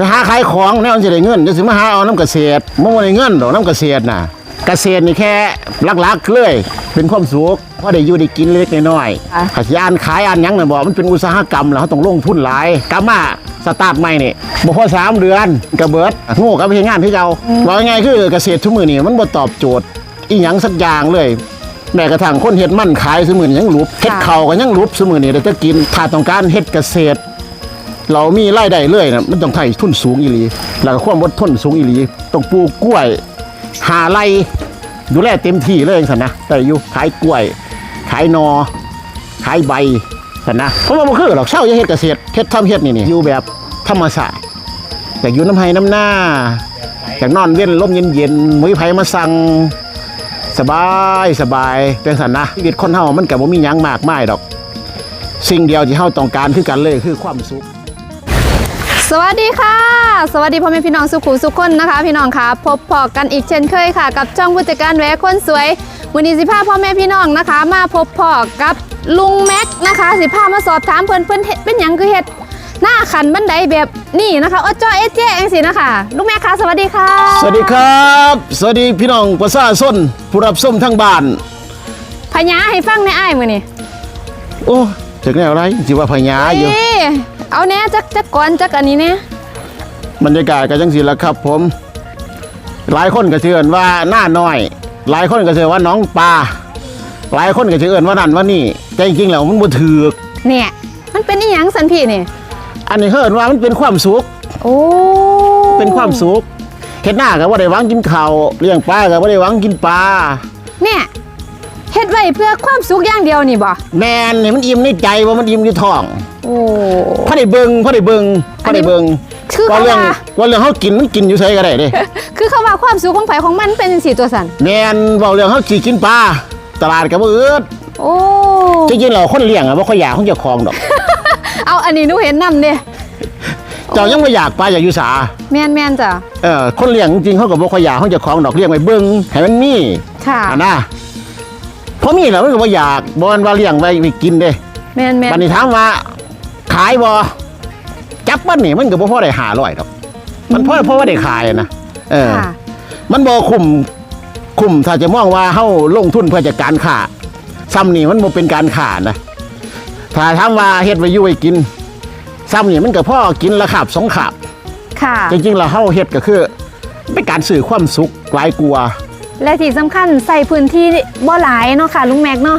ไปหาขายของแน่มันจะได้เงินจะสิมาหาเอาน้ำเกษตรมันบ่ได้เงินดอกน้ำเกษตรน่ะ เกษตรนี่แค่หลักๆเลยเป็นความสุขพอได้อยู่ได้กินเล็กๆน้อยอะ ๆขายานขายอันหยังน่ะบอกมันเป็นอุตสาหกรรมแล้วเขาต้องลงทุนหลายกลับมาสตาร์ทใหม่นี่บ่พอสามเดือนกระเบิดโง่กับไปเฮ็ดงานที่เก่าว่าไงายๆคือเกษตรทุกมื้อนี่มันบ่ตอบโจทย์อีหยังสักอย่างเลย แม้กระทั่งคนเฮ็ดมันขายซุมื้อนี้ยังหลุบเฮ็ดข้าวก็ยังหลุบซุมื้อนี้ได้จะกินถ้าต้องการเฮ็ดเกษตร เรามีรายได้เลยนะมันต้องไถ่ทุนสูงอีหลีแล้วก็ความอดทนสูงอีหลีต้องปลูกกล้วย หาไรดูแลเต็มที่เลยสันนะแต่อยู่ขายกล้วย ขายนอ ขายใบสันนะเพราะว่ามันคือหรอกเช่าจะเฮ็ดเกษตรเฮ็ดทำเฮ็ดนี่นี่อยู่แบบธรรมศาสตร์อยากอยู่น้ำไห้น้ำหน้าอยากนอนเว้นลมเย็นๆมือไผ่มาสั่งสบายสบายเป็นสันนะชีวิตคนเฮามันกับว่ามีหยังมากมายดอก สิ่งเดียวที่เฮาต้องการคือกันเลยคือความสุข สวัสดีค่ะ สวัสดีพ่อแม่พี่น้องสุขุมสุขคนนะคะ พี่น้องค่ะพบพอกันอีกเช่นเคยค่ะ กับช่องผู้จัดการแหวคนสวยวันนี้สิพาพ่อแม่พี่น้องนะคะ มาพบพอกับลุงแม็กนะคะ สิพามาสอบถามเพิ่นเพิ่นเฮ็ดเป็นหยังคือเฮ็ดหน้าขันบันไดแบบนี่นะคะอ้อจ้อเอเจเองสินะคะลุงแม็กค่ะสวัสดีค่ะสวัสดีครับ สวัสดีพี่น้องประชาชนผู้รับส้มทั้งบ้านพญาให้ฟังในอ้ายมื้อนี้โอ้จากแนวไรสิว่าพญาอยู่เอ้ เอาแน่จักจักก่อนจักอันนี้เนี่ยบรรยากาศก็จังสิละครับ ผม หลายคนก็เชื่อนว่าหน้าน้อย หลายคนก็เชื่อว่าน้องปลาหลายคนก็เชื่อนว่านั่นว่านี่แต่จริงๆแล้วมันบ่ถือกเนี่ย มันเป็นอีหยังสันพี่นี่อันนี้เฮิรนว่ามันเป็นความสุขโอ้เป็นความสุขเฮ็ดหน้าก็บ่ได้หวังกินข้าวเลี้ยงปลาก็บ่ได้หวังกินปลาเนี่ยเฮ็ดไว้เพื่อความสุขอย่างเดียวนี่บ่แม่นให้มันอิ่มในใจว่ามันอิ่มอยู่ท้องโอ้พอได้เบิ่งพอได้เบิ่งพอได้เบิ่งคือว่าเขาเรื่องว่าว่าเรื่องเฮากินมันกินอยู่ไสก็ได้เด้คือเขาว่าความสุขของไผของมันเป็นจังซี่ตัวสันแม่นเว้าเรื่องเฮาสิกินปลาตลาดก็บ่อึดโอ้จริงๆแล้วคนเลี้ยงอะบ่ค่อยอยากของเจ้าของดอก เอาอันนี้หนูเห็นนำเด้เจ้ายังบ่อยากปลาอยากอยู่สาแม่นแม่นจ้ะเออคนเลี้ยงจริงๆเขาก็บ่ค่อยอยากของเจ้าของดอกเลี้ยงไว้เบิ่งให้มันมีค่ะอันน่ะ เพราะมีแล้วมันก็บ่อยากบ่มันว่าเลี้ยงไว้ไปกินเด้แม่นแม่นบัดนี้ถามว่า ขายบ่จับมันนี่มันก็บ่พอได้500ดอก มันพอพอว่าได้ขายนะเออ ค่ะมันบ่คุ้มคุ้มถ้าจะมองว่าเฮาลงทุนเพื่อจะการค้าซ้ำนี่มันบ่เป็นการค้านะถ้าถามว่าเฮ็ดไว้อยู่ไว้กินซ้ำนี่มันก็พอกินละขาบสองขาบ ค่ะ จริงๆแล้วเฮาเฮ็ดก็คือเป็นการสื่อความสุขหลายกลัวา และที่สำคัญใส่พื้นที่บ่หลายเนาะค่ะลุงแม็กเนาะ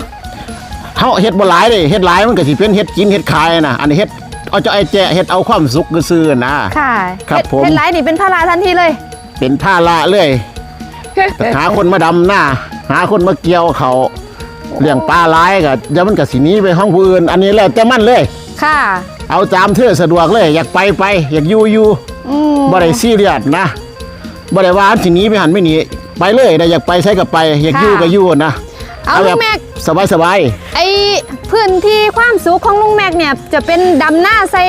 เฮาเฮ็ดบ่หลายเด้เฮ็ดหลายมันก็สิเป็นเฮ็ดกินเฮ็ดขายนะอันนี้เฮ็ดเอาเจ้าไอ้แจะเฮ็ดเอาความสุขซื่อๆนะ ค่ะครับเฮ็ดผม เฮ็ดหลายนี่เป็นภาระทันทีเลย เป็นท่าละเลยหาคนมาดำหน้า หาคนมาเกี่ยวเขาเลี้ยงปลาหลายก็เดี๋ยวมันก็สิหนีไปห้องผู้อื่น อันนี้แล้วแต่มันเลย ค่ะ เอาตามเธอสะดวกเลย อยากไปไป อยากอยู่อยู่อืมบ่ได้ซีเรียสนะบ่ได้ว่าอันสิหนีไปหันไม่หนี ไปเลยได้อยากไปใช้ก็ไปอยากอยู่ก็อยู่นะเอาแบลุบงแม็กสบายสบายไอ้พื้นที่ความสุขของลุงแม็กเนี่ยจะเป็นดำหน้าใส่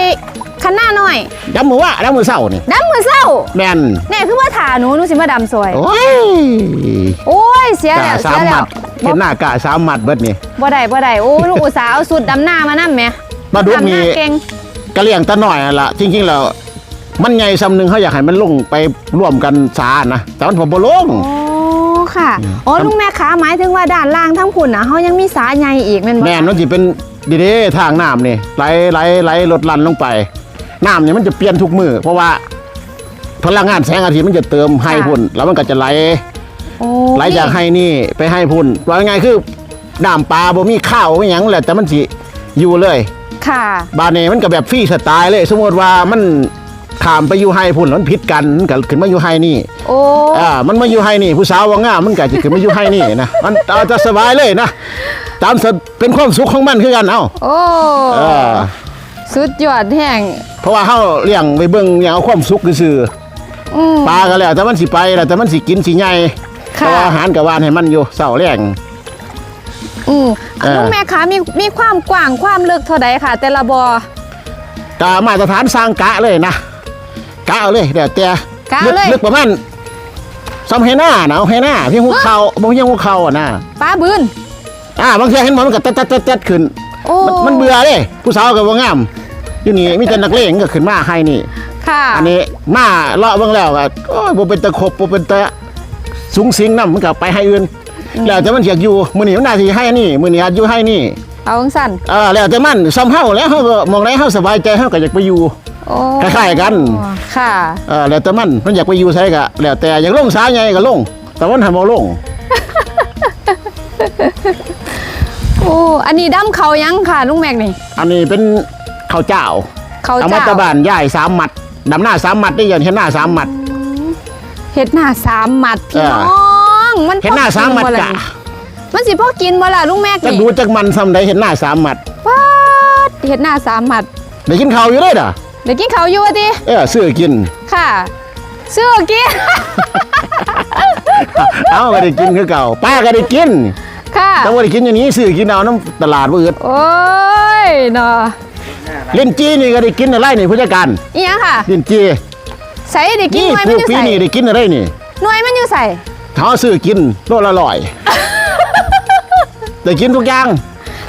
คันหน้าหน่อยๆดำมือว่าดำมือเศร้านี่ดำมือเศร้าแม่นเนี่ยคือว่าถาหนูหนูสิมาดำสวยโอ้ยโอ้ยเสียกาแล้วสาเสีมยหแล้มัวดเห็นหน้ากาสามหมัดเบิดนี่บ่ได้บ่ได้โอ้ลูกอุตสาห์เอาสุดดำหน้ามานั่แหม่ปลาดุกดำหนี่น้าเก่งกะเลี้ยงตะหน่อยนั่นล่ะจริงๆแล้วมันใหญ่ซ้ำหนึงเขาอยากให้มันลงไปร่วมกันสานะแต่มันผมบ่ลงโอ้ ค่ะ อ๋อลุงแม่ขาหมายถึงว่าด้านล่างทั้งผุนนะเขายังมีสาใหญ่อีกแม่นบ่แม่นมันสิเป็นดีเด้ทางน้ำนี่ไหลไหลไหลลดลันลงไปน้ำนี่มันจะเปลี่ยนทุกมือเพราะว่าพลังงานแสงอาทิตย์มันจะเติมให้พุ่น แล้วมันก็จะไหลโอ้ไหลจากให้นี่ไปให้พุ่นว่าง่ายๆคือน้ำปลาบ่มีข้าวไม่หยังแหละแต่มันสิอยู่เลย ค่ะ บานนี้มันก็แบบฟรีสไตล์เลย สมมติว่ามัน ขามไปอยู่ให้พุ่นแล้วมันผิดกันมันก็ขึ้นมาอยู่ให้นี่โอ้อ่ามันมาอยู่ให้นี่ ผู้สาวว่างามมันก็จะขึ้นมาอยู่ให้นี่นะมันเอาจะสบายเลยนะตามสะเป็นความสุขของมันคือกันเอ้าโอ้เออสุดยอดแห่งเพราะว่าเฮาเลี้ยงไปเบิ่งอย่างเอาความสุขซื่ออืม ๆปลาก็แล้วแต่มันสิไปแล้วแต่มันสิกินสิใหญ่เพค่ะ ราะว่าอาหารกับวานให้มันอยู่เสาแรง อืมเออลุงแม่ขามีมีความกว้างความลึกเท่าใดค่ะ แต่ละบ่อกามาตรฐานสร้างกะเลยนะ กะเอาเลยเดี๋ยวแต่กะเอาเลย ลึกประมาณซ้ำให้หน้านะเอาให้หน้าเพียงหัวเข่าบ่เพียงหัวเข่าอะนะป้าบืนอ่าบางทีเห็นมันก็ตัดตัดตัดตัดขึ้นโอ้มันมันเบื่อเลยผู้สาวกับว่างามอยู่นี่มีแต่นักเลงก็ขึ้นมาให้นี่ ค่ะค่ะอันนี้มาเลาะเบิ่งแล้วก็โอ้ยบ่เป็นตะครบบ่เป็นตะสูงสิงนำมันก็ไปให้อื่นแล้วแต่มันอยากอยู่มื้อนี้มันน่าสิให้อันนี่มื้อนี้อาจอยู่ให้นี่ เอาจังสั่นเออแล้วแต่มันซ้ำเฮาแล้วเฮาก็มองไหนเฮาสบายใจเฮาก็อยากไปอยู่ โอ้คล้ายๆกันค่ะ เออแล้วแต่มันมันอยากไปอยู่ไสก็แล้วแต่อยากลงสาใหญ่ก็ลง แต่ว่ามันให้บ่ลงโอ้อันนี้ดำเขายังค่ะลุงแม็กนี่ อันนี้เป็นข้าวเจ้าเขาเอามาเจ้าตะบ้านย่ายสามหมัดดำหน้าสามหมัดได้ยันเห็นหน้าสามหมัด เห็ดหน้าสามหมัดพี่เออน้องมันเห็นหน้าสามหมัดพอกะนบ่ล่มันสิพ่อกินบ่ล่ะลุงแม็กจะนี่ดูจากมันซ้ำใดเห็นหน้าสามหมัดว้าดเห็ดหน้าสามหมัดได้กินข้าวอยู่เลยด่ะ เดี๋ยวกินเขาวอยู่อะติเออซื้อกิน ค่ะซื้อกิน เอาก็ได้กินคือเก่า ป้าก็ได้กินค่ะ แต่ว่าได้กินอย่างนี้ซื้อกินเอาน้ำตลาดบ่อื่นโอ้ยเนาะเล่นจีนี่ก็ได้กินอะไรนี่ผู้จัดการอีหยังค่ะเล่นจีใส่ได้กินนี่หน่วยปมัลูนกอยู่ปีใส่นี่ได้กินอะไรนี่หน่วยมันอยู่ใส่เขาซื้อกินโลละร้อยได้กินทุกอย่าง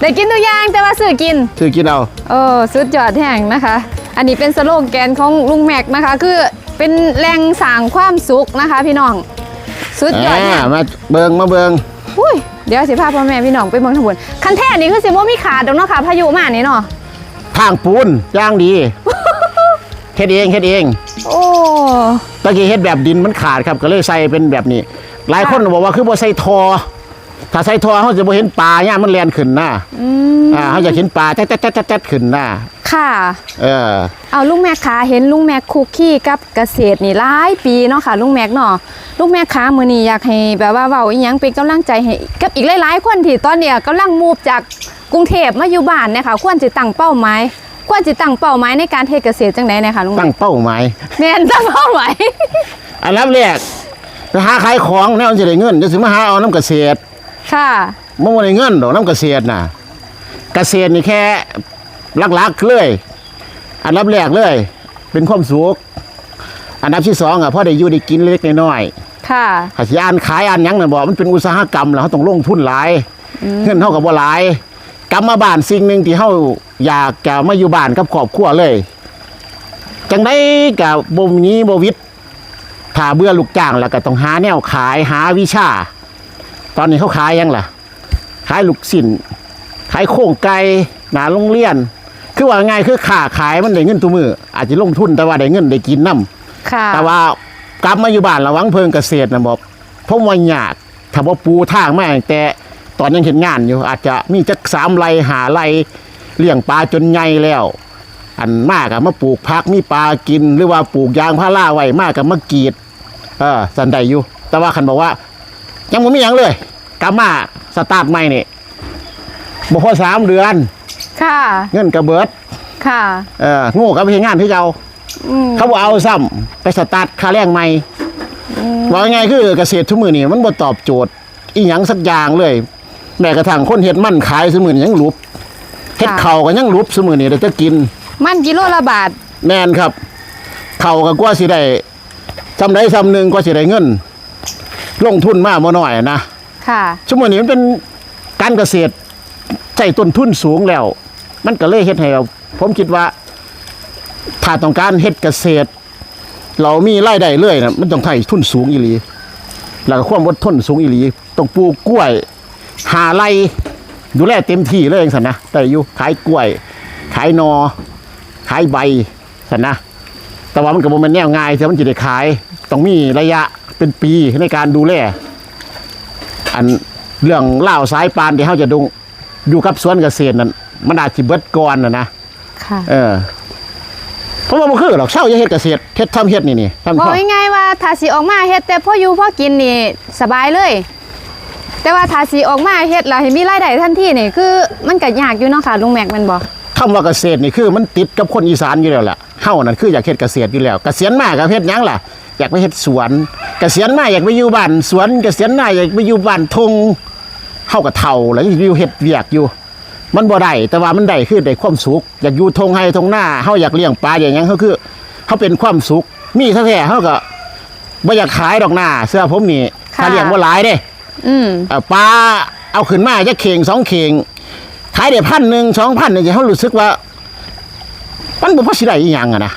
ได้กินทุกอย่างแต่ว่าซื้อกิน ซื้อกินเอา โอ้สุดยอดแห่งนะคะ อันนี้เป็นสโลแกนของลุงแม็กนะคะ คือเป็นแหล่งสร้างความสุขนะคะ พี่น้องสุดยอดแห่อ่างมาเบิงมาเบิงอุ้ยเดี๋ยวสิพาพ่อแม่พี่น้องไปเมืองทางบนคันแท่นี่คือสิบ่มีขาดดอกเนาะค่ะพายุมานี่เนาะทางปูนย่างดีเฮ็ดเองเฮ็ดเอง โอ้ตะกี้เฮ็ดแบบดินมันขาดครับก็เลยใส่เป็นแบบนี้ หลายคนบอกว่าคือบ่ใส่ทอ ถ้าใส่ทอเขาจะบ่เห็นปลาเนี่ยมันแลนขึ้นหน้าอืมอ่าเขาอยากเห็นปลาแจ๊ดๆๆๆขึ้นหน้าค่ะ เออ เอาลุงแม็กขาเห็นลุงแม็กคุกคีกับเกษตรนี่หลายปีเนาะค่ะ ลุงแม็กเนาะลุงแม็กขามื้อนี้อยากให้แบบว่าเว้าอีหยังเป็นกำลังใจให้กับอีกหลายๆคนที่ตอนเนี้ยกำลังมูฟจากกรุงเทพมาอยู่บ้านเนี่ยค่ะ ควรสิตั้งเป้าหมายควรสิตั้งเป้าหมายในการเฮ็ดเกษตรจังไดเนี่ยค่ะลุงแม็ตั้กงเป้าหมายแม่นตั้งเป้าหมายอันดับแรกไปหาขายของแนวมันจะได้เงินจะสิมาหาเอาน้ำเกษตร ค่ะ มันบ่ได้เงินดอกน้ำเกษตรน่ะ เกษตรนี่แค่หลักๆเลย อันดับแรกเลย เป็นความสุขอันดับที่สองอะพอได้อยู่ได้กินเล็กๆน้อยๆ ค่ะ ขายอ่านขายอ่านหยังนั่นบอกมันเป็นอุตสาหกรรมแล้วเขาต้องลงทุนหลายเงินเท่ากับว่าหลายกรรมบ้านสิ่งหนึ่งที่เขาอยากจะมาอยู่บ้านกับครอบครัวเลยจังได้กับบ่มนี้บวิทถ้าเบื่อลูกจ้างแล้วก็ต้องหาแนวขายหาวิชา ตอนนี้เขาขายหยังล่ะ ขายลูกสินขายโค้งไก่หนาโรงเรียน คือว่าไงายคือขาขายมันได้เงินตัวมืออาจจะลงทุนแต่ว่าได้เงินได้กินน้ำค่ะแต่ว่ากลับมาอยู่บ้านระวังเพิงเกษตรนะบอกผมว่ายากถ้าว่าปูทางมาตั้งแต่ตอนยังเห็นงานอยู่ อาจจะมีจักสามไรหาไรเลี้ยงปลาจนใหญ่แล้ว อันมากอะมาปลูกพักมีปลากิน หรือว่าปลูกยางพาราไว้มากกับมะกรีด เออสันใดอยู่ แต่ว่าคันบอกว่า ยังไม่มีหยังเลย กลับมาสตาร์ทใหม่นี่บ่พอสามเดือน ค่ะ เงินกระเบิด ค่ะ เออโง่กับเฮ็ดงานที่เก่าอืมเขาบอกเอาซ้ำไปสตาร์ทค่าแรงใหม่ว่าไงคือเกษตรทุกมือนี่มันบ่ตอบโจทย์อีหยังสักอย่างเลย แม้กระทั่งคนเฮ็ดมันขายสมือนี่ยังหลุบเฮ็ดเข่าวก็ยังหลุบสมือนี่ได้จะกิน มันกิโลละบาท แม่นครับ เข่าวก็กว่าสิได้ซำใดซำหนึ่งกว่าสิได้เงิน ลงทุนมาบ่น้อยนะค่ะสมือนี้มันเป็นการเกษตรใช้ต้นทุนสูงแล้ว มันก็เลยเฮ็ดให้เราผมคิดว่า ถ้าต้องการเฮ็ดเกษตร เรามีรายได้เรื่อยนะมันต้องใช้ทุนสูงอีหลีแล้วก็ความอดทนสูงอีหลีต้องปลูกกล้วย หาไรดูแลเต็มที่เลยอย่างสันนะแต่อยู่ขายกล้วย ขายนอ ขายใบสันนะแต่ว่ามันก็บ่แมันแนวง่ายแต่มันจะได้ขายต้องมีระยะ เป็นปีในการดูแลอันเรื่องเล่าวสายปานที่เขาจะดูอยู่กับสวนเกษตรนั้นมันอาจสิเบิดก่อนนะนะค่ะเออเพราะว่าบ่คือหรอกเช่าจะเฮ็ดเกษตรเฮ็ดทำเฮ็ดนี่นี่ทำบอพ่กอง่ายๆว่าถ้าสิออกมาเฮ็ดแต่พ่ออยู่พ่อกินนี่สบายเลย แต่ว่าถ้าสิออกมาเฮ็ดแล้วให้มีรายได้ทันทีนี่คือมันก็ยากอยู่เนาะค่ะลุงแม็กแมันบ่คำว่าเกษตรนี่คือมันติดกับคนอีสานอยู่แล้วล่ะเฮานั่นคืออยากเฮ็ดเกษตรอยู่แล้ว เกษียณมาก็เฮ็ดหยังล่ะ อยากไปเฮ็ดสวนเกษียณมาอยากไปอยู่บ้านสวนเกษียณมาอยากไปอยู่บ้านทงเฮาก็เฒ่าแล้วยังอยู่เฮ็ดเวียกอยู่ มันบ่ได้แต่ว่ามันได้คือได้ความสุขอยากอยู่ทงไห้ทงหน้าเฮาอยากเลี้ยงปลาอย่างหยังเฮาคือเฮาเป็นความสุข มีแท้ๆเฮาก็บ่อยากขายดอกหน้าเสื้อผมนี่ถ้าเลี้ยงบ่หลายเด้อืมเอ่อปลาเอาขึ้นมาจะเข่งสองเข่งขายได้พันหนึ่งสองพันเนี่ยเขารู้สึกว่า มันบ่พอสิได้อีหยังอะนะ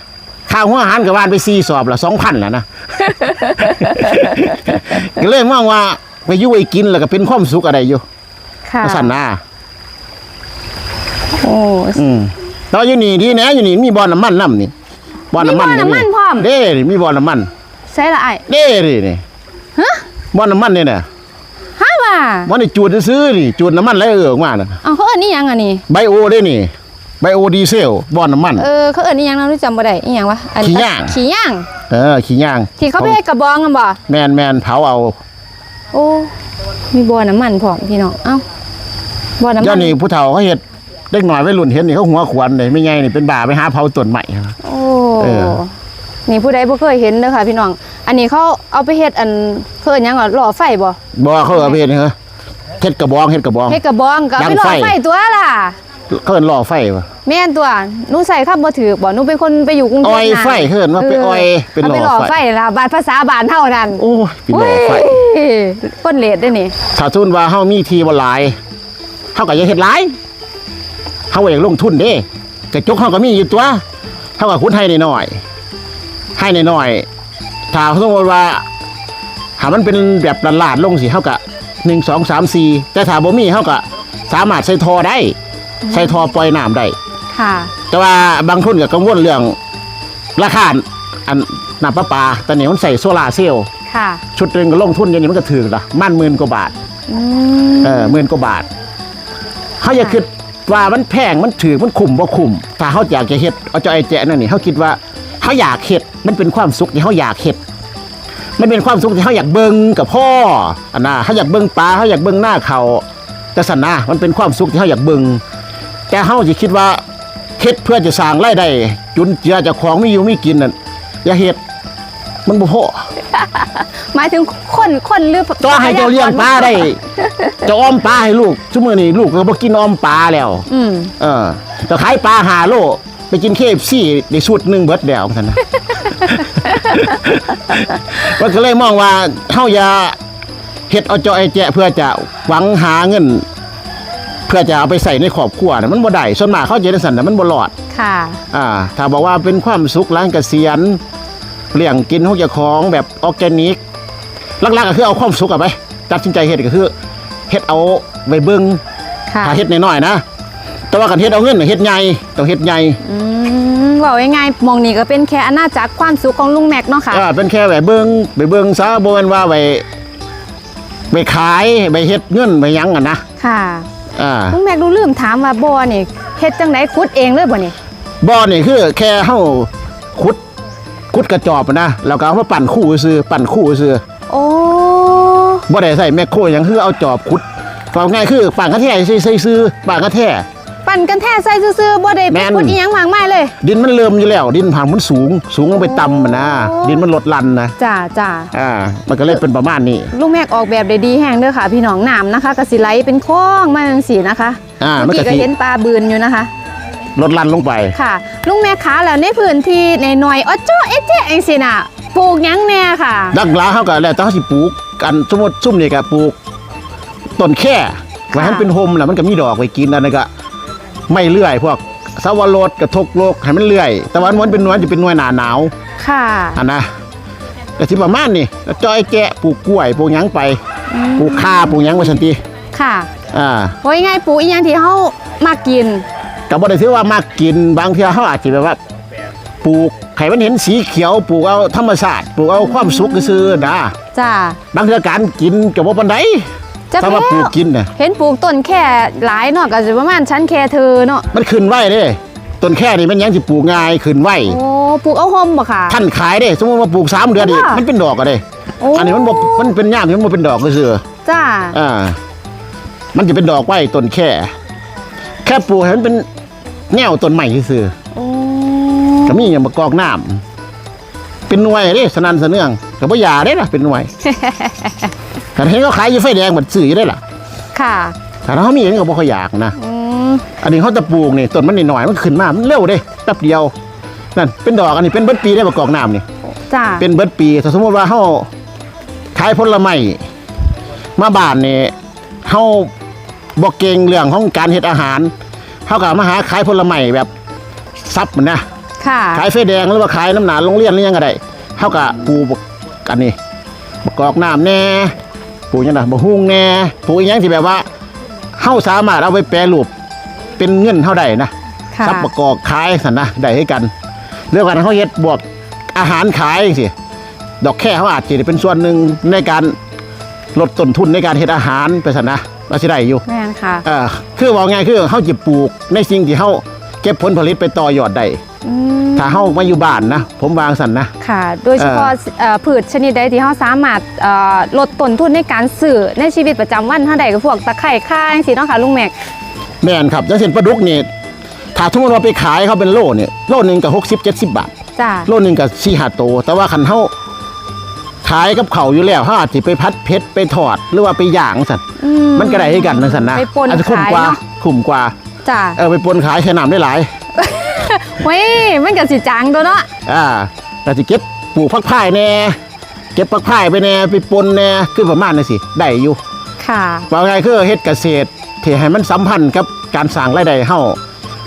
ขข้าวหัวอาหารกับวานไปซีสอบละสองพันแล้วนะ ก็เลยมองว่าไปอยู่ไอ้กินแล้วก็เป็นความสุขอะไรอยู่ค่ะสั่นนะโอ้อืมแตอนอยู่นี่ที่แหนอยู่นี่มีบ่อน้ำมันน้ำนี่บ่อน้ำมันมีบ่อน้ำมันพร้อม เด้นี่มีบ่อน้ำมันใช่ละไอ้เด้นี่นี่ฮะบ่อน้ำมันเนี่ยน่ะฮะว่าบ่อนี่จูดซื้อๆนี่จูดน้ำมันไหลเออออกมาน่ะเอาเขาเอิ้นนี่ยังอะนี่ไบโอเด้นี่ ไบโอดีเซลบ่อน้ำมัน เออเขาเอิ้นนี่ยังเรารู้จำบ่ได้อีหยังวะอันขี้ย่าง ขี้ย่างเออขี้ย่างที่เขาไปให้กระบองกันบ่แมนแมนเผาเอาโอ้มีบ่อน้ำมันพร้อมพี่น้องเอ้าบ่อน้ำมัเจ้านี่ผู้เฒ่าเขาเฮ็ดเด็กหน่อยวัยรุ่นเห็นนี่เขาหัวขวัญเลยไม่ไงนี่เป็นบ่าไปหาเผาต้นใหม่ โอ้เออ นี่ผู้ใดบ่เคยเห็นเด้อค่ะ พี่น้อง อันนี้เขาเอาไปเฮ็ดอันเพิ่นหยังอะหล่อไฟบ่บ่เขาเอาไปเฮ็ดนี่เหรอเฮ็ดกระบองเฮ็ดกระบอง เฮ็ดกระบองก็เอาไปหล่อยังไฟไฟ ตัวล่ะ เขาเอิ้นล่อไฟวะแม่นตัวหนูใส่คำบ่ถูกบ่หนูเป็นคนไปอยู่กรุงเทพอ้อยนะไฟเอิ้นว่าไปอ้อยเป็นาไปหหล่ล่ออไฟไฟล่ะบาดภาษาบานเท่านั้นโอ้ยเป็นหล่อไฟอุ้ยคนเลดเด้อนี่ถ้าทุนว่าเฮามีทีบ่หลายเฮาก็อย่าเฮ็ดหลายเฮาบ่อยากลงทุนเด้กระจกเฮาก็มีอยู่ตัวเฮาก็ขุดให้น้อยๆให้น้อยๆถ้าสมมติว่าหามันเป็นแบบลาดๆลงสิเฮาก็1 2 3 4แต่ถ้าบ่มีเฮาก็สามารถใส่ท่อได้ ใส่ท่อปล่อยน้ำได้ ค่ะ แต่ว่าบางทุนก็กังวลเรื่องราคาอันน้ำประปาแต่นี่มันใส่โซลาร์เซลล์ค่ะชุดหนึงก็ลงทุนอย่างนี้มันก็ถือละมันหมื่นกว่าบาทอืมเออหมื่นกว่าบาทเขาอยากคิดว่ามันแพงมันถือมันคุ้มบ่คุ้มถ้าเขาอยากจะเฮ็ดเอาเจ้าไอ้แจ๊นั่นนี่เขาคิดว่าเขาอยากเฮ็ดมันเป็นความสุขที่เขาอยากเฮ็ดมันเป็นความสุขที่เขาอยากเบิ่งกับพ่ออันน่ะเขาอยากเบิ่งปลาเขาอยากเบิ่งหน้าเขาแต่สันนะมันเป็นความสุขที่เขาอยากเบิ่ง แต่เขาจะคิดว่าเฮ็ดเพื่อจะสร้างรายได้จุนเจือเจากของมีอยู่มีกินนั่นอย่าเฮ็ดมันบ่พอหมายถึงคนคนหรือต่อให้เจ้าเลี้ยงปลาได้เจะอ้อมปลาให้ลูกชั่วโมงนี้ลูกก็บ่กินอ้อมปลาแล้วอืมเออจะขายปลาหาโลไปกินเคฟซี่ในสุดหนึ่งเบิดแล้วท่านนะมันก็เลยมองว่าเฮาอย่าเฮ็ดเอาเจาะไอ้แจะเพื่อจะหวังหาเงินเพื่อจะเอาไปใส่ในครอบครัวน่ะมันบ่ได้ส่วนมากเขาจะได้สั่นน่ะมันบ่รอดค่ะ อ่าถ้าบอกว่าเป็นความสุขหล้างเกษียณเลี้ยงกินของเจ้าของแบบออร์แกนิกหลักๆก็คือเอาความสุขอะไปตัดสินใจเฮ็ดก็คือเฮ็ดเอาไว้เบิ่งค่ะถ้าเฮ็ดน้อยๆนะ แต่ว่ากันเฮ็ดเอาเงินน่ะเฮ็ดใหญ่ต้องเฮ็ดใหญ่อืมบอกง่ายๆมองนี่ก็เป็นแค่อาณาจักรความสุขของลุงแม็กเนาะค่ะอ่าเป็นแค่ไว้เบิ่งไปเบิ่งซะบ่แม่นว่าไว้ไปขายไปเฮ็ดเงินไปหยังอะนะค่ะ อ่าลุงแม็กดูลืมถามว่าบ่อนี่เฮ็ดจังไดขุดเองเลยบ่นี่บ่อนี่คือแค่เฮาขุดขุดกระจอบอะนะแล้วก็เอามาปั่นคู่ซื่อปั่นคู่ซื่อโอ้บ่ได้ใส่แมคโครหยังคือเอาจอบขุดฟังง่ายคือปั่นกระแทกใส่ๆซื่อปั่นกระแท กปั่นกันแท้ใส่ซื่อๆบ่ได้ไปแม่นขุดอีหยังมากมายเลย ดินมันเริ่มอยู่แล้ว ดินผ่านมันสูง สูงลงไปต่ำอะนะโอ้ ดินมันลดลันนะจ้าจ้าอ่ามันก็เลยเป็นประมาณนี้ลุงแม็กออกแบบได้ดีแฮงเด้อค่ะ พี่น้องน้ำนะคะก็สิไหลเป็นคลองมาจังซี่นะคะอ่าเมื่อมันก็กี้ก็สิเห็นปลาบืนอยู่นะคะ ลดลันลงไป ค่ะ ลุงแม็กคะแล้วในพื้นที่ในหน่อยๆออจ้อเอ๊ะเจ๊จังซี่น่ะปลูกหยังแน่ค่ะ ดักหลาเขาก็แล้วแต่เขาสิปลูกกันสมมติซุ่มนี่ก็ปลูกต้นแค่ไว้ให้มันเป็นโฮมแล้วมันก็มีดอกไว้กินอันนั้นก็ ไม่เลื่อย พวกสวรสกระทกโลกให้มันเลื่อย แต่ว่ามันเป็นหน่วยจะเป็นหน่วยหนาหนาวค่ะอันนะแต่ที่ประมาณนี่แล้วจอยแกะปลูกกล้วยปลูกหยังไปปลูกข้าปลูกหยังไว้สันติค่ะอ่าว่าง่ายๆปลูกอีหยังที่เฮามากินก็บ่ได้ถือว่ามากกินบางเทีเขาอาจจะแบบว่าปลูกให้มันเห็นสีเขียวปลูกเอาธรรมชาติปลูกเอาความสุขซื่อๆนะจ้าบางเทีการกินกับว่าปันได จักถ้าแล้ว่าปลูกวกินน่ะ เห็นปลูกต้นแค่หลายเนาะก็สิประมาณชั้นแค่เธอเนาะมันขึ้นไหวเด้ต้นแค่นี่มันยังสิปลูกง่ายขึ้นไหวโอ้ปลูกเอาห่มบ่ค่ะ ท่านขายเด้สมมติว่าปลูกสามเดือนนี่ว่ามัมันเป็นดอกอะเด้โอ้ อันนี้มันบ่มันเป็นย่ามที่มันบ่เป็นดอกก็คือจ้าอ่า มันจะเป็นดอกไหวต้นแค่ แค่ปลูกให้มันเป็นแนวต้นใหม่ซื่อโอ้ๆก็มีอย่างมากอกน้ำ เป็นหน่วยเด้สนันสะเนื่องก็บ่ยาเด้ล่ะเป็นหน่วยแต่เห็นเขาขายอยู่ไฟแดงเหมือนซื้ออยู่ได้ล่ะค่ะแต่ถ้าเขามีอย่างนี้ก็บ่ค่อยอยากนะอืมอันนี้เขาจะปลูกนี่ต้นมันนิดหน่อยมันขึ้นมามันเร็วเด้แป๊บเดียวนั่นเป็นดอกอันนี้เป็นเบิดปีได้ประกอบน้ำนี่จ้าเป็นเบิดปีถ้าสมมติว่าเขาขายผลไม้มาบ้านนี่เขาบอกเก่งเรื่องของการเฮ็ดอาหารเขาก็มาหาขายผลไม้แบบซับมันนะ ค่ะ ขายไฟแดงหรือว่าขายน้ำหนาโรงเรียนหรือยังก็ได้เท่ากับปลูกอันนี้มะกอกน้ำแน่ปลูกหยังไงบะฮุ่งแน่ปลูกอหยังที่แบบว่าเฮาสามารถเอาไปแปรรูปเป็นเงินเท่าใดนะค่ะซับประกอบขายสันนะได้ให้กัน เรื่องการเขาเฮ็ดบวกอาหารขายสิดอกแค่เขาอาจจะเป็นส่วนหนึ่งในการลดต้นทุนในการเฮ็ดอาหารไปสันนะว่าสิได้อยู่แม่นค่ะเออคือว่าไงคือเขาจะปลูกในสิ่งที่เขาเก็บผลผลิตไปต่อยอดได้ อืมถ้าเขามาอยู่บ้านนะ ผมวางสันนะ ค่ะ โดยเฉพาะเอ่อพืชชนิดใดที่เราสามารถเอ่อลดต้นทุนในการซื้อในชีวิตประจำวันเท่าใดก็พวกตะไคร้ข่าจังซี่เนาะค่ะลุงแม็ก แม่นครับอย่างเช่นปลาดุกนี่ถ้าทุกคนเราไปขายเขาเป็นโลเนี่ยโลหนึ่งกับหกสิบเจ็ดสิบบาท จ้า โลหนึ่งกับสี่ห้าโต แต่ว่าคันเขาขายกับเขาวอยู่แล้วเขาอาจจะไปพัดเพชรไปทอดหรือว่าไปย่างสันอืมันก็ได้ให้กันนะสันนะไปปนอาจจะคุ้มขายกว่าเนาะคุ้มกว่าจ้า เออไปปนขายใช้น้ำได้หลาย เว้ยมันก็สิจังตัวเนาะอ่าแต่จะเก็บปลูกพักพายแน่เก็บพักพายไปแน่ไปปนแน่คือประมาณนั้นสิได้อยู่ค่ะว่าไงคือเฮ็ดเกษตรที่ให้มันสัมพันธ์กับการสร้างรายได้เฮา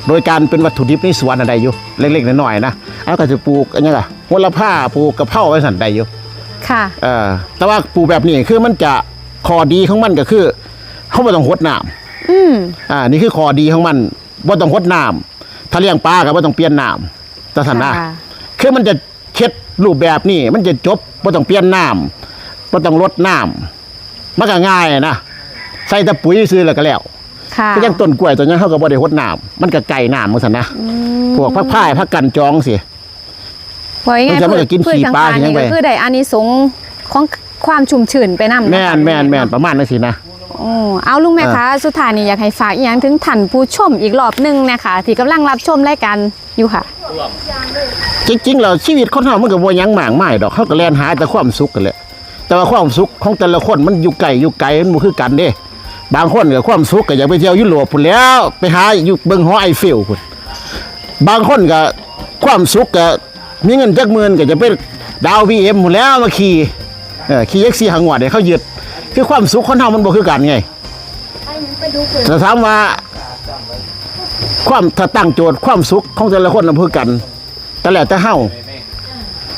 โดยการเป็นวัตถุดิบในสวนอะไรอยู่เล็กๆน้อยๆนะแล้วก็จะปลูกอันนี้ล่ะโหระพาปลูกกะเพราไว้สั่นได้อยู่ค่ะเออแต่ว่าปลูกแบบนี้คือมันจะข้อดีของมันก็คือเฮาบ่ต้องหดน้ำอืมอ่านี่คือข้อดีของมันบ่ต้องหดน้ำ ถ้าเลี้ยงปลาก็บ่ต้องเปลี่ยนน้ำแต่สั่นนะค่ะ คือมันจะเช็ดรูปแบบนี้มันจะจบบ่ต้องเปลี่ยนน้ำบ่ต้องลดน้ำมันก็ง่ายนะใส่แต่ปุ๋ยซื้อแล้วก็แล้ว ค่ะก็ยังต้นกล้วยตัวนี้เขาก็บ่ได้หดน้ำมันก็ไก่น้ำมันซั่นนะพวกพักพ่ายพักกันจองสิไว้ไงมันจะมันก็กินพืชขี้ปลาต่างๆอย่างนี่ไปก็คือได้อานิสงส์ของความชุ่มชื้นไปนำแม่นแม่นแม่นประมาณนั้นสินะ โอ้เอาลุงแม่คะสุดท้ายนี่อยากให้ฝากอีหยังถึงท่านผู้ชมอีกรอบหนึงนะคะที่กำลังรับชมรายการอยู่ค่ะ จริงๆแล้วชีวิตคนเรามันก็บ่หยังมากมายดอกเขาก็แล่นหาแต่ความสุขกันแหละแต่ว่าความสุขของแต่ละคนมันอยู่ไกลอยู่ไกลมันบ่คือกันเด้ บางคนก็ความสุขก็อยากไปเที่ยวยุโรปพุ่นแหล้ว ไปหาอยู่เบิ่งหอไอเฟลพุ่นบางคนก็ความสุขก็มีเงินจักหมื่นก็จะไปดาว VM พุ่นแหล้วมาขี่เออขี่ X4 หางหวดให้เขายึด คือความสุขคนเฮามันบ่คือกันไงแต่ถามว่า ความถ้าตั้งโจทย์ความสุขของแต่ละคนน่ะบ่คือกัน แต่แล้วแต่เฮา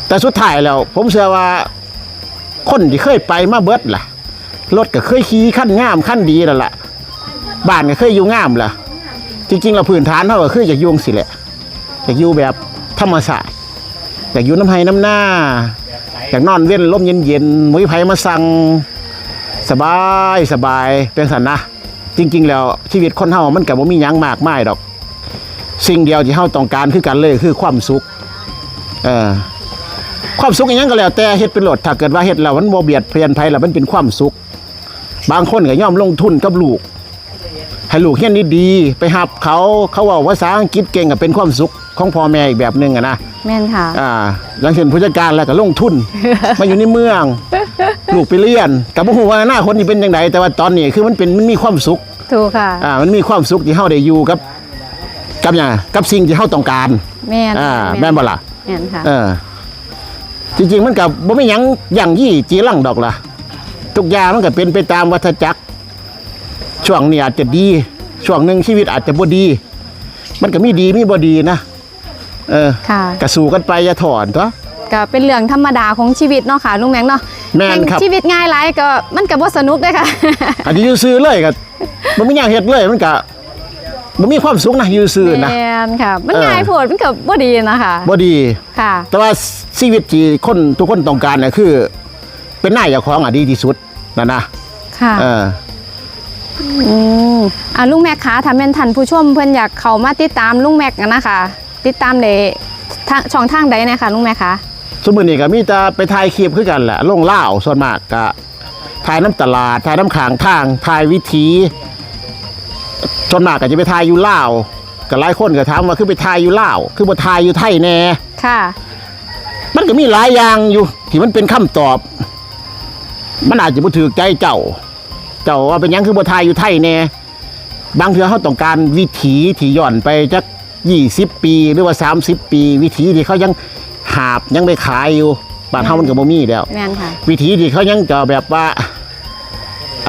แต่สุดท้ายแล้ว ผมเชื่อว่า คนที่เคยไปมาเบิดล่ะรถก็เคยขี่ขั้นงามขั้นดีแล้วล่ะบ้านก็เคยอยู่งามล่ะ จริงๆเราพื้นฐานเฮาก็คืออยากอยู่จังสิแหละอยากอยู่แบบธรรมศาสตร์อยากอยู่น้ำไห้น้ำหน้าอยากนอนเว้นลมเย็นๆมุ้ยไผมาสั่ง สบายสบายเป็นสันนะ จริง ๆ แล้วชีวิตคนเฮามันกับ่มียั้งมากมายดอก สิ่งเดียวที่เฮาต้องการคือกันเลยคือความสุขเออความสุขอหยังก็แล้วแต่เฮ็ดเป็นโหลดถ้าเกิดว่าเฮ็ดแล้วมันโมเบียดเพียนไผแล้วมันเป็นความสุข บางคนก็ยอมลงทุนกับลูก ให้ลูกเฮียนดีๆไปหับเขาเขาเว่าภาษาอังกฤษเก่งก็เป็นความสุขของพ่อแม่อีกแบบหนึงอะนะแม่นค่ะ อ่าอย่างเช่นผู้จัดการแล้วก็ลงทุน มาอยู่ในเมือง ลูกไปเรียนกับบ่ฮู้ว่าอนาคตนี่เป็นจังไดแต่ว่าตอนนี้คือมันเป็นมันมีความสุขถูกค่ะ อ่ามันมีความสุขที่เฮาได้อยู่กับกับหยังกับสิ่งที่เฮาต้องการแม่นอ่าแม่นบ่ล่ะแม่นค่ะ เออจริงๆมันกับบ่มีหยังอย่างยี่จีรังดอกล่ะทุกอย่างมันก็เป็นไปตามวัฏจักร ช่วงนี้อาจจะดี ช่วงหนึ่งชีวิตอาจจะบ่ดี มันก็มีดีมีบ่ดีนะ เออค่ะก็สู้กันไปอย่าถอนตัว ก็เป็นเรื่องธรรมดาของชีวิตเนาะค่ะลุงแมงเนาะแม่นครับแห่งชีวิตง่ายหลายก็มันก็บ่สนุกเด้อค่ะอาจจะอยู่ซื้อเลยก็บ่มีหยังเฮ็ดเลยมันก็บ่มีความสุขนะอยู่ซื้อนะ แม่นค่ะ มันเออ ง่ายโพดมันก็บ่ดีนะคะบ่ดี ค่ะ แต่ว่าชีวิตที่คนทุกคนต้องการน่ะคือ เป็นนายเจ้าของอะดีที่สุดนะนะค่ะ เออ อืมอะลุงแม็กคะถ้าแม่นท่านผู้ชมเพิ่นอยากเข้ามาติดตามลุงแม็กอะนะคะ ติดตามได้ทางช่องทางใดเนะคะลุงแม็กคะสมมือนี้ก็มีแต่ไปถ่ายคลิปคือกันแหละลงเล่าวส่วนมากก็ถ่ายน้ำตลาดถ่ายน้ำขางทางถ่ายวิถีส่วนมากก็จะไปถ่ายอยู่ลาวก็หลายคนก็ถามว่าคือไปถ่ายอยู่ลาวคือบ่ถ่ายอยู่ไทยแน่ค่ะ มันก็มีหลายอย่างอยู่ที่มันเป็นคำตอบ มันอาจจะบ่ถือใจเจ้า เจ้าว่าเป็นหยังคือบ่ถ่ายอยู่ไทยแน่บางเทื่อเขาต้องการวิถีที่ย้อนไปจัก20ปีหรือว่า30ปี วิถีที่เขายังหาบยังไปขายอยู่บ้านเฮามันก็บ่มีแล้วแม่นค่ะวิธีที่เขายังจะแบบว่า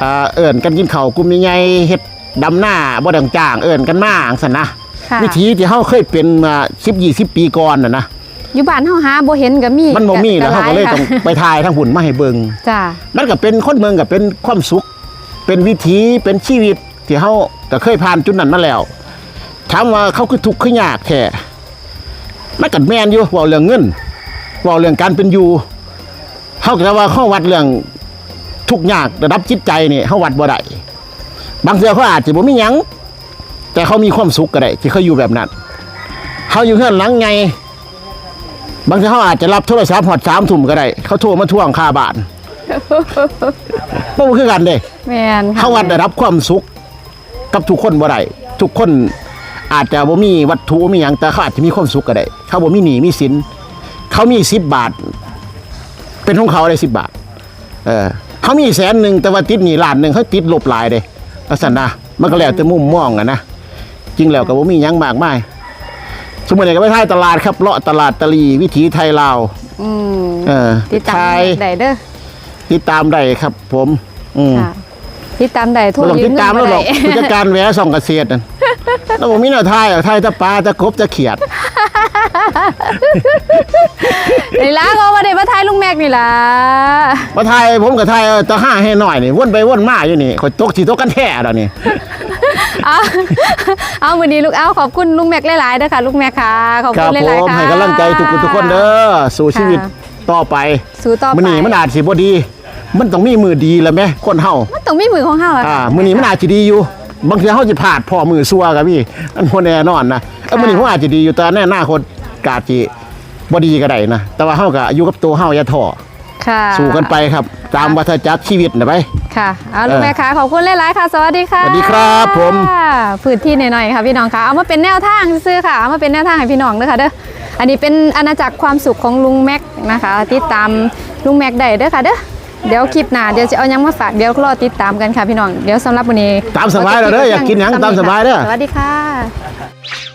อ่าเอิ่นกันกินข้าวกลุ่มใหญ่ๆเฮ็ดดำหน้าบ่ดังจ้างเอิ่นกันมาจังซั่นนะค่ะวิธีที่เฮาเคยเป็นมา10 20 ปีก่อนน่ะนะอยู่บ้านเฮาหาบ่เห็นก็มีมันบ่มีแล้วเฮาก็เลยหาต้องไปถ่ายทางหุ่นมาให้เบิ่งจ้ามันก็เป็นคนเมืองก็เป็นความสุข เป็นวิถีเป็นชีวิตที่เฮาก็เคยผ่านจุดนั้นมาแล้วถามว่าเขาคือทุกข์คือยากแท้มันก็แม่นอยู่ว้าเรื่องเงินว้าเรื่องการเป็นอยู่เฮาก็ว่าเฮาวัดเรื่องทุกข์ยากระดับจิตใจนี่เฮาวัดบ่ได้บางเทื่อเขาอาจจะบ่มีหยังแต่เขามีความสุขก็ได้ที่เขาอยู่แบบนั้นเฮาอยู่เฮือนหลังไงบางทีเขาอาจจะรับโทรศัพท์หอดสามทุ่มก็ได้ เขาโทรมาทวงค่าบ้าน พวกมันคือกันเด้แม่นค่ะเขาวัดได้รับความสุข กับทุกคนบ่ได้ทุกคนอาจจะบ่มีวัตถุบ่มีหยังแต่เขาอาจจะมีความสุขก็ได้เขาบ่มีหนี้มีสินเขามีสิบบาท เป็นของเขาได้สิบบาท เออเขามีแสนหนึ่งแต่ว่าติดหนี้ล้านหนึ่งเขาติดลบหลายเด้ลักษณะมันก็แล้วแต่มุมมองอะนะจริงแล้วก็บ่มีหยังมากมายสมมติเนี่ยก็ไปท่ายตลาดครับเลาะตลาดตะลีวิถีไทยลาวอืมเออติดตามทายได้เด้อ ติดตามได้ครับ ผม อืมค่ะติดตามได้โทรไม่ต้องยืติมดเงิตามนแล้วบ่หรได้อกผู้จัดการแหวส่องเกษตรนั่นแล้วผมมีหน้าทายอะทายตะปลาตะกบตะเขียด นี่ล่ะก็บ่ได้มาทายลุงแม็กนี่ล่ะมาทายผมกับทายเออตะห้าให้หน่อยนี่วนไปวนมาอยู่นี่คอยตกสีตกกันแท้แล้วนี่เอาเอามื้อนี้ลูกเอาขอบคุณลุงแม็กหลายๆเด้อค่ะลุงแม็กค่ะขอบคคุรัณบหผลายมๆค่ะ ให้กำลังใจทุกคนทุกคนเด้อสู่ชีวิตค่ะ ต่อไปสู้ต่อไป มื้อนี้มันอาจสิบ่ดี มันต้องมีมือดีแล้วไหมคนเฮามันต้องมีมือของเฮาล่ะอ่ามื้อนี้มันอาจจะดีอยู่ บางทีเฮาสิพลาดพ่อมือซัวกับพี่อันบ่แน่นอนนะเอ้ยมื้อนี้ผมอาจจะดีอยู่แต่ในอนาคตกอาจสิบ่ดีก็ได้นะแต่ว่าเฮาก็อยู่กับตัวเฮาอย่าท้อค่ะสู้กันไปครับ ตามวัฏจักรชีวิตนะไป ค่ะเอาลุงแม็กค่ะขอบคุณหลายๆค่ะ สวัสดีค่ะสวัสดีครับผมพื้นที่หน่อยๆค่ะพี่น้องค่ะเอามาเป็นแนวทางซื้อๆค่ะเอามาเป็นแนวทางให้พี่น้องเด้อค่ะเด้ออันนี้เป็นอาณาจักรความสุขของลุงแม็กนะคะติดตามลุงแม็กได้เด้อค่ะเด้อเดี๋ยวคลิปหน้าเดี๋ยวจะเอายังมาฝากเดี๋ยวรอติดตามกันค่ะพี่น้องเดี๋ยวสำหรับวันนี้ตามสบายเลยเด้ออยากกินหยังตามสบายเด้อสวัสดีค่ะ